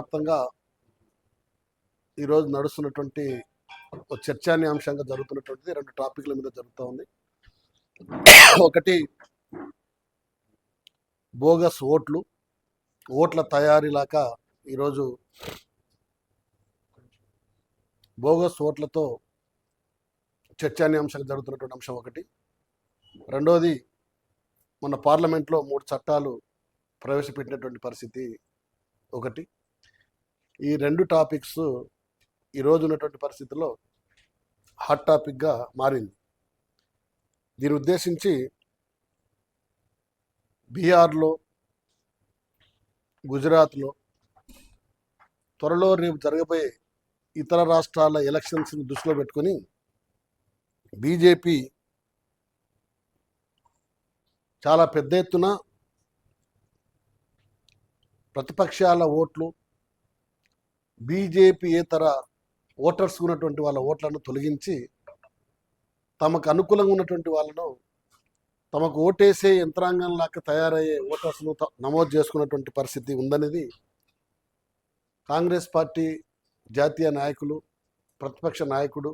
వ్యాప్తంగా ఈరోజు నడుస్తున్నటువంటి ఒక చర్చానీయాంశంగా జరుగుతున్నటువంటిది రెండు టాపిక్ల మీద జరుగుతూ ఉంది. ఒకటి బోగస్ ఓట్లు ఓట్ల తయారీలాక ఈరోజు బోగస్ ఓట్లతో చర్చానీయాంశంగా జరుగుతున్నటువంటి అంశం ఒకటి. రెండవది మన పార్లమెంట్లో మూడు చట్టాలు ప్రవేశపెట్టినటువంటి పరిస్థితి ఒకటి. ఈ రెండు టాపిక్స్ ఈరోజు ఉన్నటువంటి పరిస్థితుల్లో హాట్ టాపిక్గా మారింది. దీని ఉద్దేశించి బీహార్లో గుజరాత్లో త్వరలో రేపు జరగబోయే ఇతర రాష్ట్రాల ఎలక్షన్స్ని దృష్టిలో పెట్టుకొని బీజేపీ చాలా పెద్ద ఎత్తున ప్రతిపక్షాల ఓట్లు బీజేపీయేతర ఓటర్స్ ఉన్నటువంటి వాళ్ళ ఓట్లను తొలగించి తమకు అనుకూలంగా ఉన్నటువంటి వాళ్ళను తమకు ఓటేసే యంత్రాంగం లాగా తయారయ్యే ఓటర్స్ను త- నమోదు చేసుకున్నటువంటి పరిస్థితి ఉందనేది కాంగ్రెస్ పార్టీ జాతీయ నాయకులు ప్రతిపక్ష నాయకుడు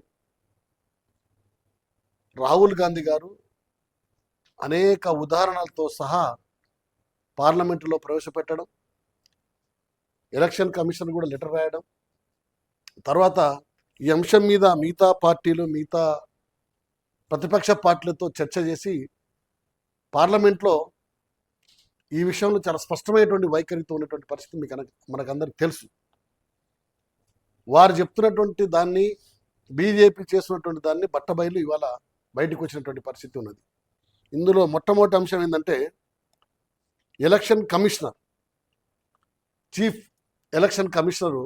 రాహుల్ గాంధీ గారు అనేక ఉదాహరణలతో సహా పార్లమెంటులో ప్రవేశపెట్టడం ఎలక్షన్ కమిషన్ కూడా లెటర్ రాయడం. తర్వాత ఈ అంశం మీద మిగతా పార్టీలు మిగతా ప్రతిపక్ష పార్టీలతో చర్చ చేసి పార్లమెంట్లో ఈ విషయంలో చాలా స్పష్టమైనటువంటి వైఖరితో ఉన్నటువంటి పరిస్థితి మీకు మనకందరికి తెలుసు. వారు చెప్తున్నటువంటి దాన్ని బీజేపీ చేసినటువంటి దాన్ని బట్టబయలు ఇవాళ బయటకు వచ్చినటువంటి పరిస్థితి ఉన్నది. ఇందులో మొట్టమొదటి అంశం ఏంటంటే election commissioner chief election commissioner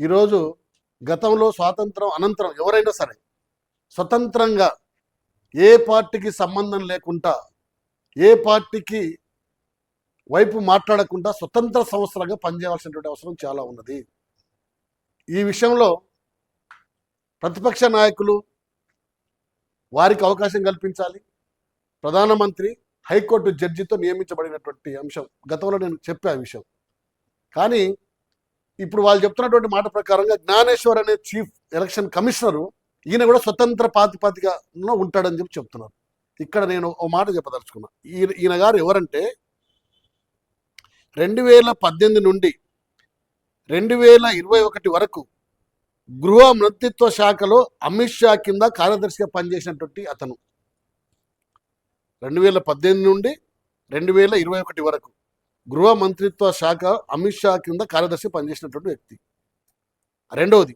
ఈరోజు గతంలో స్వాతంత్రం అనంతరం ఎవరైనా సరే స్వతంత్రంగా ఏ పార్టీకి సంబంధం లేకుండా ఏ పార్టీకి వైపు మాట్లాడకుండా స్వతంత్ర సంస్థలుగా పనిచేయాల్సినటువంటి అవసరం చాలా ఉన్నది. ఈ విషయంలో ప్రతిపక్ష నాయకులు వారికి అవకాశం కల్పించాలి. ప్రధానమంత్రి హైకోర్టు జడ్జితో నియమించబడినటువంటి అంశం గతంలో నేను చెప్పే విషయం. కానీ ఇప్పుడు వాళ్ళు చెప్తున్నటువంటి మాట ప్రకారంగా జ్ఞానేశ్వర్ అనే చీఫ్ ఎలక్షన్ కమిషనరు ఈయన కూడా స్వతంత్ర ప్రాతిపదికలో ఉంటాడని చెప్పి చెప్తున్నారు. ఇక్కడ నేను ఓ మాట చెప్పదలుచుకున్నా. ఈయన ఈయన గారు ఎవరంటే రెండు వేల పద్దెనిమిది నుండి రెండు వేల ఇరవై ఒకటి వరకు గృహ మంత్రిత్వ శాఖలో అమిత్ షా కింద కార్యదర్శిగా పనిచేసినటువంటి అతను. రెండు వేల పద్దెనిమిది నుండి రెండు వేల ఇరవై ఒకటి వరకు. గృహ మంత్రిత్వ శాఖ అమిత్ షా కింద కార్యదర్శి పనిచేసినటువంటి వ్యక్తి. రెండవది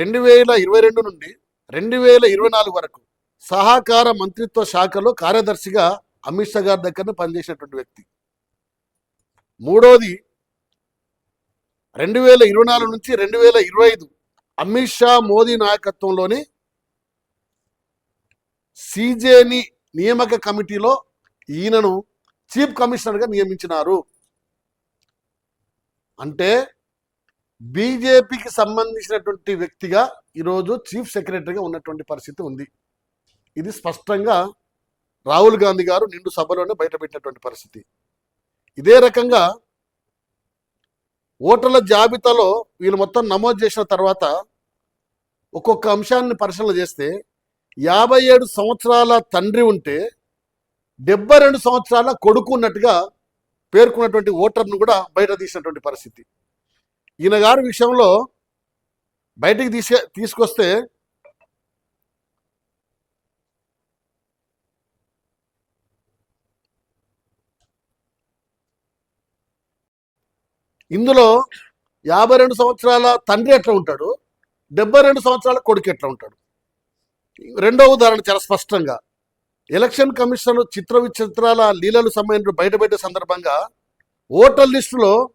రెండు వేల ఇరవై రెండు నుండి రెండు వేల ఇరవై నాలుగు వరకు సహకార మంత్రిత్వ శాఖలో కార్యదర్శిగా అమిత్ షా గారి దగ్గర పనిచేసినటువంటి వ్యక్తి. మూడవది రెండు వేల ఇరవై నాలుగు నుంచి రెండు వేల ఇరవై ఐదు అమిత్ షా మోదీ నాయకత్వంలోని సీజేని నియామక కమిటీలో ఈయనను చీఫ్ కమిషనర్గా నియమించినారు. అంటే బీజేపీకి సంబంధించినటువంటి వ్యక్తిగా ఈరోజు చీఫ్ సెక్రటరీగా ఉన్నటువంటి పరిస్థితి ఉంది. ఇది స్పష్టంగా రాహుల్ గాంధీ గారు నిండు సభలోనే బయటపెట్టినటువంటి పరిస్థితి. ఇదే రకంగా ఓటర్ల జాబితాలో వీళ్ళు మొత్తం నమోదు చేసిన తర్వాత ఒక్కొక్క అంశాన్ని పరిశీలన చేస్తే యాభై ఏడు సంవత్సరాల తండ్రి ఉంటే డెబ్బై రెండు సంవత్సరాల కొడుకు ఉన్నట్టుగా పేర్కొన్నటువంటి ఓటర్ను కూడా బయట తీసినటువంటి పరిస్థితి. ఈయన గారి విషయంలో బయటికి తీసే తీసుకొస్తే ఇందులో యాభై రెండు సంవత్సరాల తండ్రి ఎట్లా ఉంటాడు? డెబ్బై రెండు సంవత్సరాల కొడుకు ఎట్లా ఉంటాడు? రెండో ఉదాహరణ చాలా స్పష్టంగా. ఎలక్షన్ కమిషన్ చిత్ర విచిత్రాల లీలలు సమయంలో బయటపెట్టే సందర్భంగా ఓటర్ లిస్టులో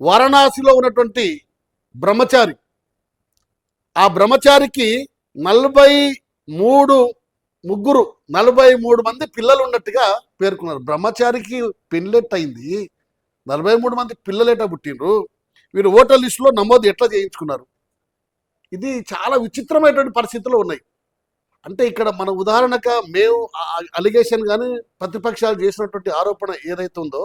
వారణాసిలో ఉన్నటువంటి బ్రహ్మచారి. ఆ బ్రహ్మచారికి నలభై మూడు ముగ్గురు నలభై మూడు మంది పిల్లలు ఉన్నట్టుగా పేర్కొన్నారు. బ్రహ్మచారికి పెళ్ళెట్ అయింది నలభై మూడు మంది పిల్లలేట పుట్టినరు వీరు ఓటర్ లిస్టులో నమోదు ఎట్లా చేయించుకున్నారు? ఇది చాలా విచిత్రమైనటువంటి పరిస్థితులు ఉన్నాయి. అంటే ఇక్కడ మన ఉదాహరణగా మేము అలిగేషన్ కానీ ప్రతిపక్షాలు చేసినటువంటి ఆరోపణ ఏదైతే ఉందో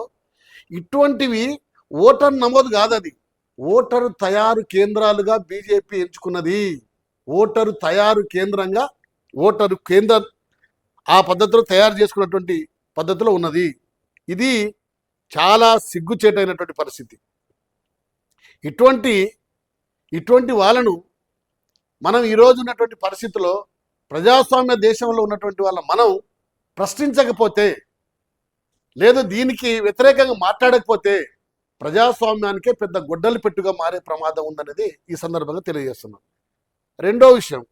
ఇటువంటివి ఓటర్ నమోదు కాదు అది ఓటరు తయారు కేంద్రాలుగా బీజేపీ ఎంచుకున్నది. ఓటరు తయారు కేంద్రంగా ఓటరు కేంద్ర ఆ పద్ధతిలో తయారు చేసుకున్నటువంటి పద్ధతిలో ఉన్నది. ఇది చాలా సిగ్గుచేటైనటువంటి పరిస్థితి. ఇటువంటి ఇటువంటి వాళ్ళను మనం ఈరోజు ఉన్నటువంటి పరిస్థితిలో ప్రజాస్వామ్య దేశంలో ఉన్నటువంటి వాళ్ళ మనం ప్రశ్నించకపోతే లేదు దీనికి వ్యతిరేకంగా మాట్లాడకపోతే ప్రజాస్వామ్యానికే పెద్ద గొడ్డలు పెట్టుగా మారే ప్రమాదం ఉందనేది ఈ సందర్భంగా తెలియజేస్తున్నాం. రెండో విషయం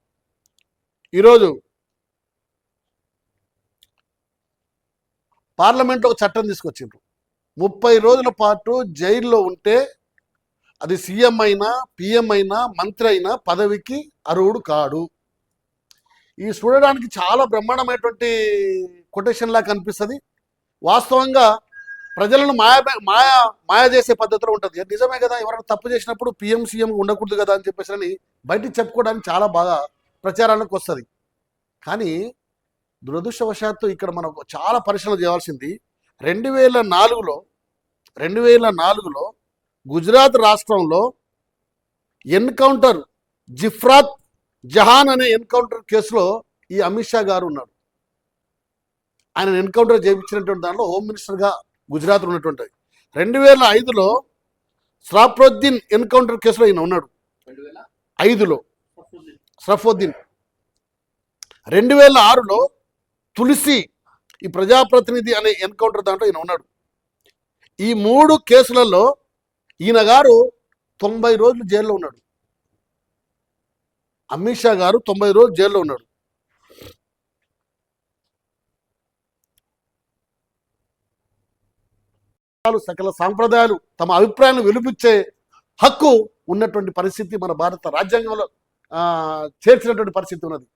ఈరోజు పార్లమెంట్లో ఒక చట్టం తీసుకొచ్చిండ్రు. ముప్పై రోజుల పాటు జైల్లో ఉంటే అది సీఎం అయినా పిఎం అయినా మంత్రి అయినా పదవికి అర్హుడు కాడు. ఈ చూడడానికి చాలా బ్రహ్మాండమైనటువంటి కొటేషన్లా కనిపిస్తుంది. వాస్తవంగా ప్రజలను మాయ మాయ మాయ చేసే పద్ధతిలో ఉంటుంది. నిజమే కదా? ఎవరైనా తప్పు చేసినప్పుడు పిఎం సీఎం ఉండకూడదు కదా అని చెప్పేసి అని బయటికి చెప్పుకోవడానికి చాలా బాగా ప్రచారానికి వస్తుంది. కానీ దురదృష్టవశాత్తు ఇక్కడ మనం చాలా పరిశీలన చేయాల్సింది రెండు వేల నాలుగులో రెండు వేల నాలుగులో గుజరాత్ రాష్ట్రంలో ఎన్కౌంటర్ జిఫ్రాత్ జహాన్ అనే ఎన్కౌంటర్ కేసులో ఈ అమిత్ షా గారు ఉన్నారు. ఆయన ఎన్కౌంటర్ చేయించినటువంటి దానిలో హోమ్ మినిస్టర్గా గుజరాత్ ఉన్నటువంటి రెండు వేల ఐదులో స్రాఫ్రోద్దీన్ ఎన్కౌంటర్ కేసులో ఈయన ఉన్నాడు. ఐదులో సఫోద్దీన్ రెండు వేల ఆరులో తులసి ఈ ప్రజాప్రతినిధి అనే ఎన్కౌంటర్ దాంట్లో ఈయన ఉన్నాడు. ఈ మూడు కేసులలో ఈయన గారు తొంభై రోజులు జైల్లో ఉన్నాడు. అమిత్ షా గారు తొంభై రోజులు జైల్లో ఉన్నాడు. సకల సాంప్రదాయాలు తమ అభిప్రాయాలను వెలిపించే హక్కు ఉన్నటువంటి పరిస్థితి మన భారత రాజ్యాంగంలో చేర్చినటువంటి పరిస్థితి ఉన్నది.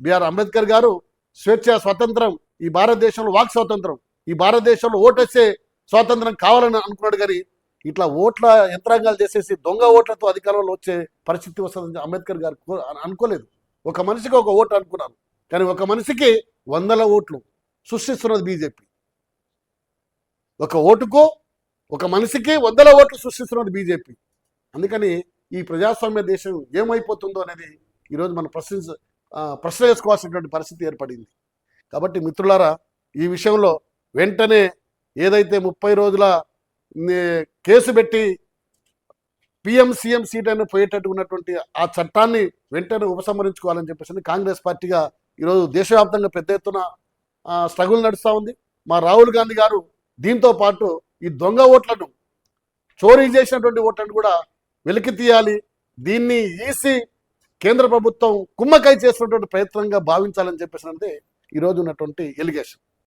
బిఆర్ అంబేద్కర్ గారు స్వేచ్ఛ స్వాతంత్రం ఈ భారతదేశంలో వాక్ స్వాతంత్రం ఈ భారతదేశంలో ఓటేసే స్వాతంత్రం కావాలని అనుకున్నాడు కానీ ఇట్లా ఓట్ల యంత్రాంగాలు చేసేసి దొంగ ఓట్లతో అధికారంలో వచ్చే పరిస్థితి వస్తుందని అంబేద్కర్ గారు అనుకోలేదు. ఒక మనిషికి ఒక ఓటు అనుకున్నారు. కానీ ఒక మనిషికి వందల ఓట్లు సృష్టిస్తున్నది బీజేపీ. ఒక ఓటుకు ఒక మనిషికి వందల ఓట్లు సృష్టిస్తున్నది బీజేపీ. అందుకని ఈ ప్రజాస్వామ్య దేశం ఏమైపోతుందో అనేది ఈరోజు మనం ప్రశ్నించ ప్రశ్న వేసుకోవాల్సినటువంటి పరిస్థితి ఏర్పడింది. కాబట్టి మిత్రులారా ఈ విషయంలో వెంటనే ఏదైతే ముప్పై రోజుల నే- కేసు పెట్టి పిఎం సీఎం సీట్ అని పోయేటట్టు ఉన్నటువంటి ఆ చట్టాన్ని వెంటనే ఉపసంహరించుకోవాలని చెప్పేసి కాంగ్రెస్ పార్టీగా ఈరోజు దేశవ్యాప్తంగా పెద్ద ఎత్తున స్ట్రగుల్ నడుస్తూ ఉంది. మా రాహుల్ గాంధీ గారు దీంతో పాటు ఈ దొంగ ఓట్లను చోరీ చేసినటువంటి ఓట్లను కూడా వెలికి తీయాలి. దీన్ని ఈసీ కేంద్ర ప్రభుత్వం కుమ్మకాయ చేసినటువంటి ప్రయత్నంగా భావించాలని చెప్పేసి ఈరోజు ఉన్నటువంటి ఎలిగేషన్.